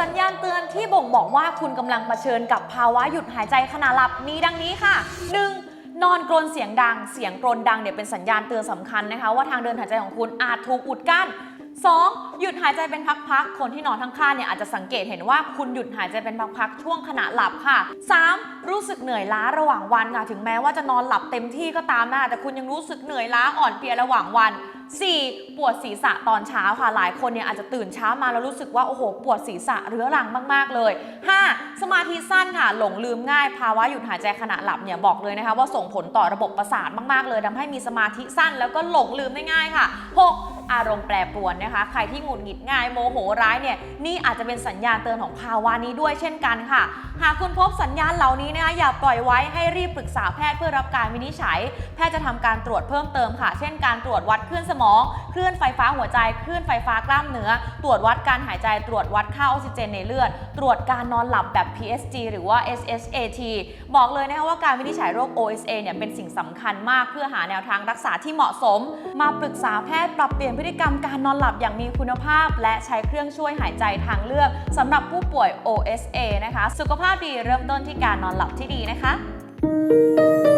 สัญญาณเตือนที่บ่งบอกว่าคุณกำลังเผชิญกับภาวะหยุดหายใจขณะหลับมีดังนี้ค่ะ 1. นอนกรนเสียงดัง เสียงกรนดังเนี่ยเป็นสัญญาณเตือนสำคัญนะคะ ว่าทางเดินหายใจของคุณอาจถูกอุดกั้น 2. หยุดหายใจเป็นพักๆ คนที่นอนข้างๆเนี่ยอาจจะสังเกตเห็นว่าคุณหยุดหายใจเป็นพักๆ ช่วงขณะหลับค่ะ 3. รู้สึกเหนื่อยล้าระหว่างวันค่ะ ถึงแม้ว่าจะนอนหลับเต็มที่ก็ตามนะแต่คุณยังรู้สึกเหนื่อยล้าอ่อนเพลียระหว่างวัน 4. ปวดศีรษะตอนเช้าค่ะ หลายคนเนี่ยอาจจะตื่นเช้ามาแล้วรู้สึกว่าโอ้โหปวดศีรษะเรื้อรังมากๆเลย 5. สมาธิสั้นค่ะ หลงลืมง่ายภาวะหยุดหายใจขณะหลับเนี่ยบอกเลยนะคะว่าส่งผลต่อระบบประสาทมากๆเลยทำให้มีสมาธิสั้นแล้วก็หลงลืมได้ง่ายค่ะ 6. อารมณ์แปรปรวนนะคะ ใครที่หงุดหงิดง่ายโมโหร้ายเนี่ยนี่อาจจะเป็นสัญญาณเตือนของภาวะนี้ด้วยเช่นกันค่ะ หากคุณพบสัญญาณเหล่านี้นะคะอย่าปล่อยไว้ให้รีบปรึกษาแพทย์เพื่อรับการวินิจฉัย แพทย์จะทำการตรวจเพิ่มเติมค่ะ เช่น การตรวจวัดคลื่นสมอง คลื่นไฟฟ้าหัวใจ คลื่นไฟฟ้ากล้ามเนื้อ ตรวจวัดการหายใจ ตรวจวัดค่าออกซิเจนในเลือด ตรวจการนอนหลับแบบ PSG หรือว่า SSAT บอกเลยนะคะว่าการวินิจฉัยโรค OSA เนี่ยเป็นสิ่งสำคัญมากเพื่อหาแนวทางรักษาที่เหมาะสม มาปรึกษาแพทย์ปรับเปลี่ยนพฤติกรรมการนอนหลับอย่างมีคุณภาพ และใช้เครื่องช่วยหายใจทางเลือกสำหรับผู้ป่วย OSA นะคะ สุขภาพดีเริ่มต้นที่การนอนหลับที่ดีนะคะ